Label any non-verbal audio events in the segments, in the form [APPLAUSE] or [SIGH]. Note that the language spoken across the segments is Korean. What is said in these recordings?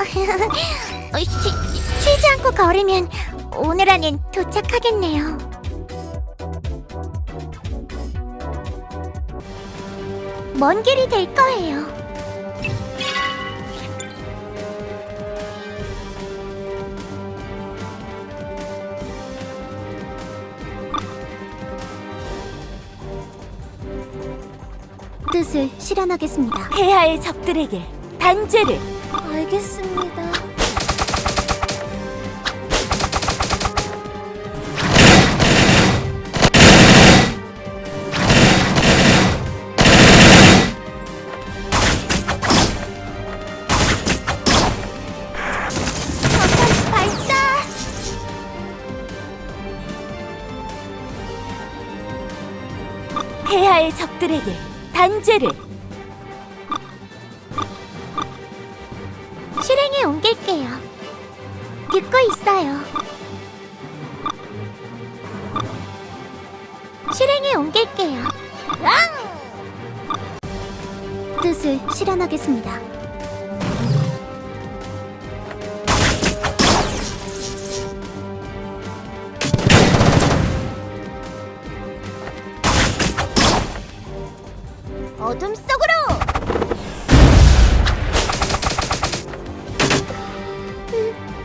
[LAUGHS] 어, 쉬, 쉬지 않고 걸으면 오늘 안엔 도착하겠네요. 먼 길이 될 거예요. 뜻을 실현하겠습니다. 폐하의 적들에게 단죄를 알겠습니다. 발사! 폐하의 적들에게 단죄를 실행에 옮길게요. 듣고 있어요. 실행에 옮길게요. 뜻을 실현하겠습니다.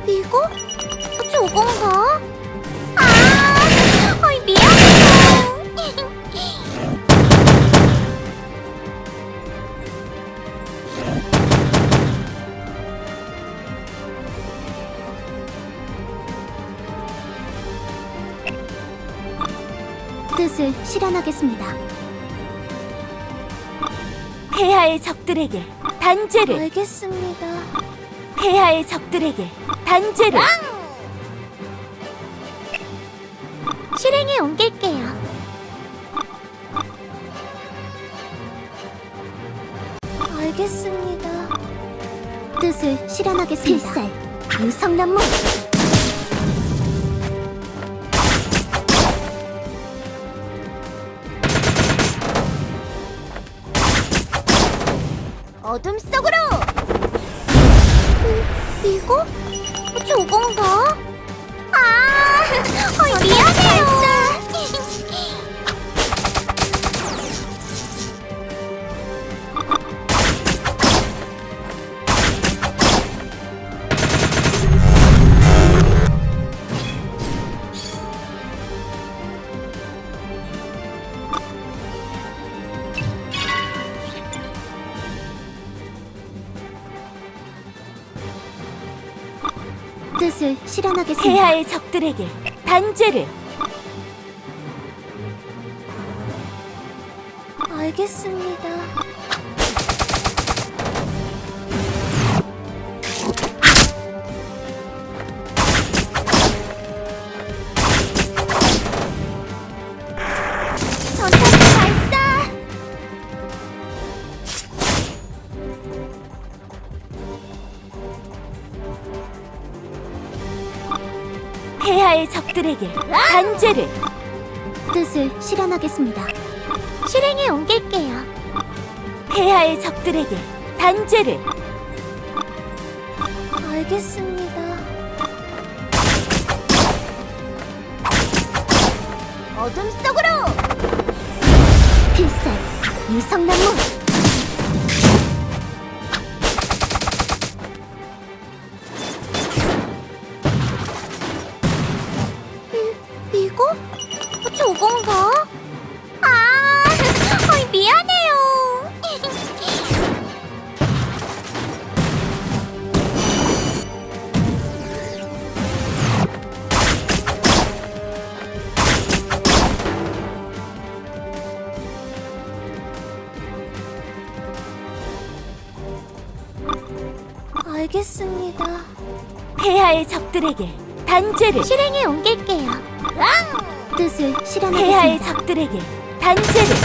이, 이거? 저건가? 아, 어이, 미안해요. 뜻을 실현하겠습니다. 폐하의 적들에게 단죄를 알겠습니다. 폐하의 적들에게 단죄를 실행에 옮길게요. 알겠습니다. 뜻을 실현하겠습니다. 필살, 유성난무. 어둠 속으로! 이, 이거? 저건가? 아, [LAUGHS] 어이, 미안해요. 뜻을 실현하겠습니다. 폐하의 적들에게 단죄를 알겠습니다. 폐하의 적들에게 단죄를 뜻을 실현하겠습니다. 실행에 옮길게요. 폐하의 적들에게 단죄를 알겠습니다. 어둠 속으로! 필살, 유성나무! 알겠습니다. 폐하의 적들에게 단죄를 실행에 옮길게요. 뜻을 폐하의 실현하겠습니다. 적들에게 단죄를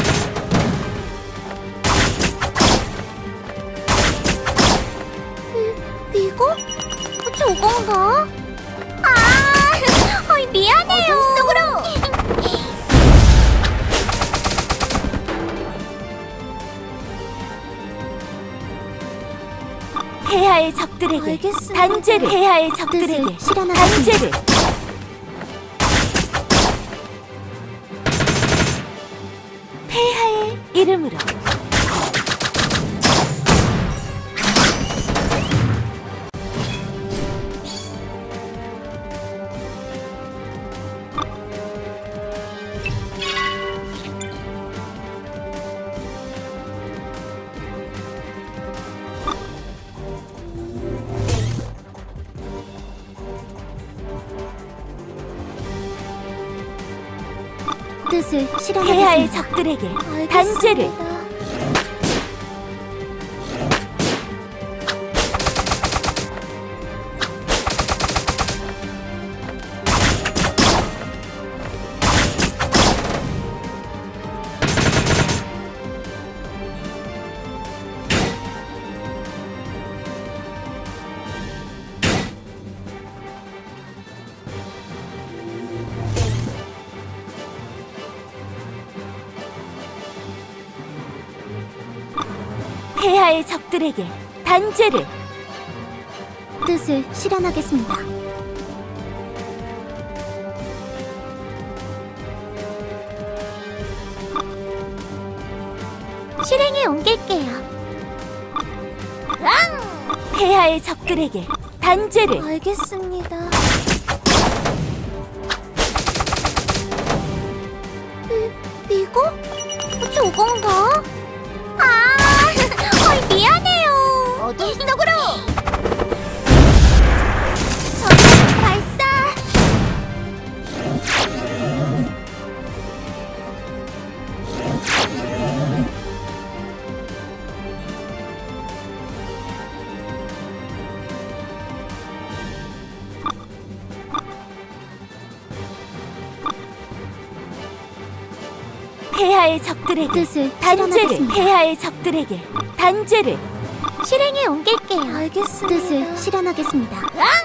폐하의 적들에게 알겠습니다. 단죄를 폐하의 적들에게 뜻을 실현하겠습니다. 단죄를 폐하의 이름으로 뜻을 폐하의 실현하겠습니다. 적들에게. 단죄를 폐하의 적들에게 단죄를 뜻을 실현하겠습니다. 실행에 옮길게요. 폐하의 적들에게 단죄를 알겠습니다. 폐하의 적들에게 뜻을 단죄를 실현하겠습니다. 폐하의 적들에게 단죄를 실행에 옮길게요. 알겠습니다. 뜻을 실현하겠습니다. 이-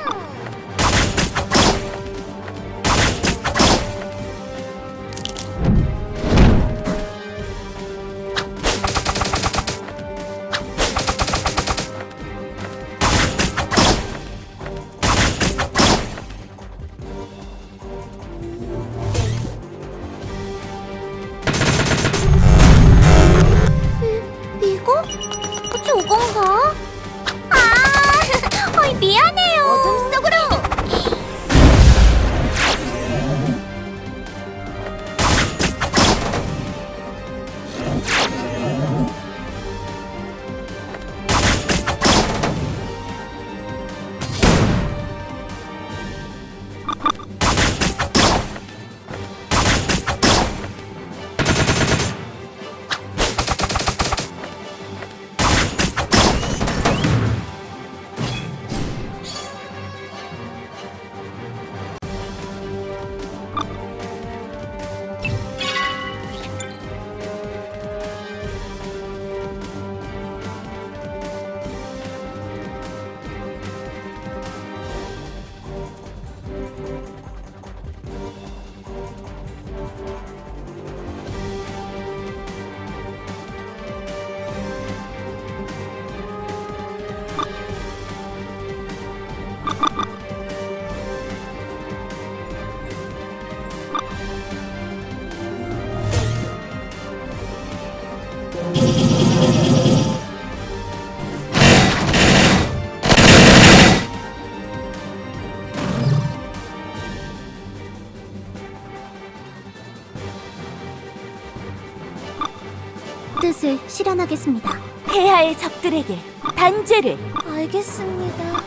뜻을 실현하겠습니다. 폐하의 적들에게 단죄를 알겠습니다.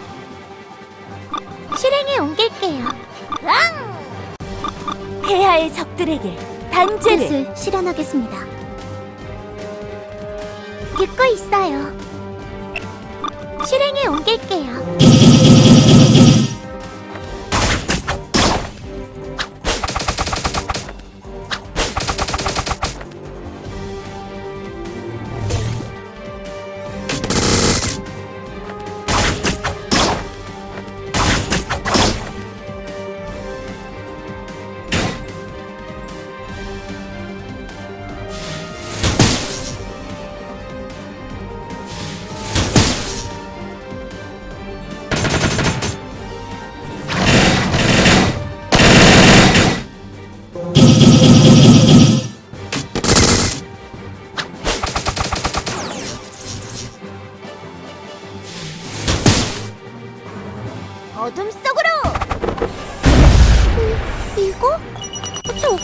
실행에 옮길게요. 폐하의 적들에게 단죄를 뜻을 실현하겠습니다. 듣고 있어요. 실행에 옮길게요.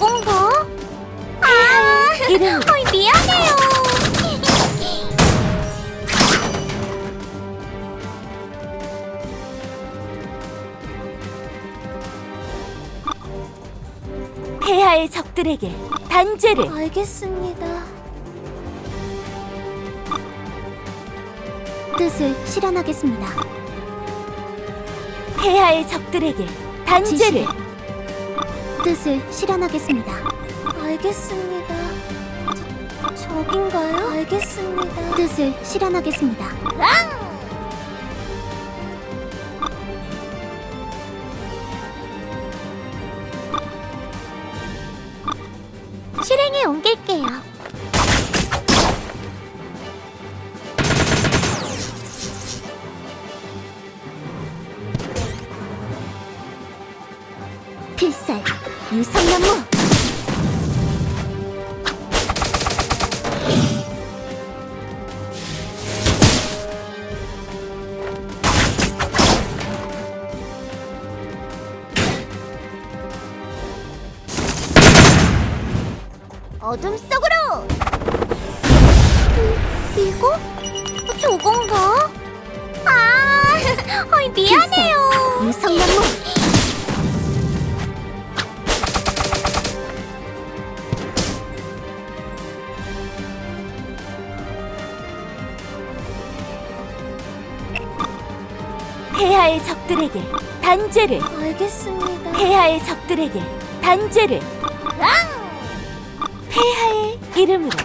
저건가? 아, 이름. 어이, 미안해요. 폐하의 적들에게 단죄를 알겠습니다. 뜻을 실현하겠습니다. 폐하의 적들에게 단죄를 뜻을 실현하겠습니다. 알겠습니다. 저, 저긴가요? 알겠습니다. 뜻을 실현하겠습니다. 실행에 옮길게요. 필살 유성나무. 어둠 폐하의 적들에게 단죄를. 알겠습니다. 폐하의 적들에게 단죄를. 폐하의 이름으로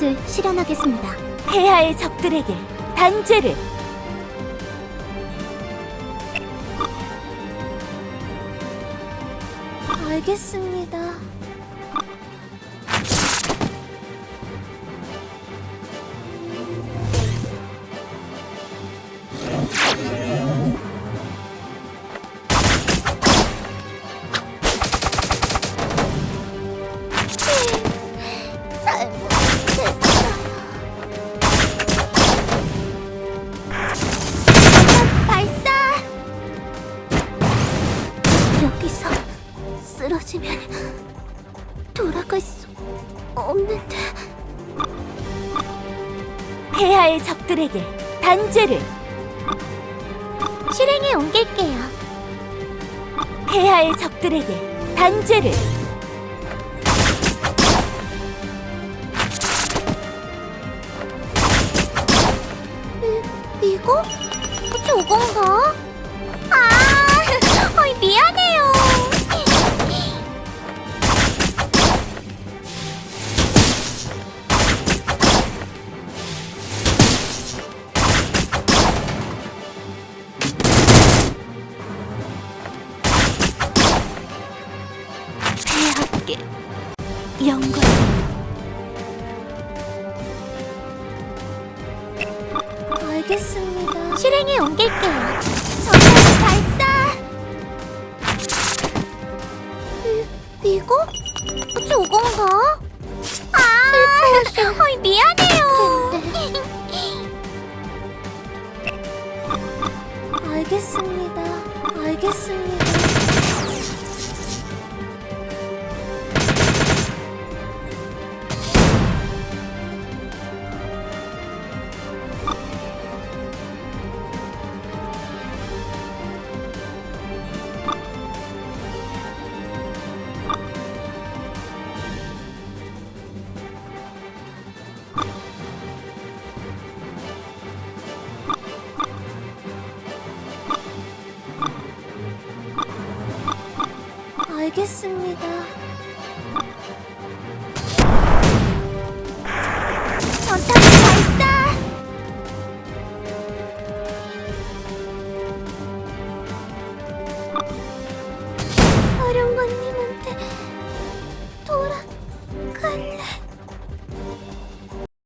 뜻을 실현하겠습니다. 폐하의 적들에게 단죄를 알겠습니다. 적들에게 단죄를 실행에 옮길게요. 폐하의 적들에게 단죄를 이, 이거? 저건가? 영광 알겠습니다. 실행에 옮길게요. 알겠습니다.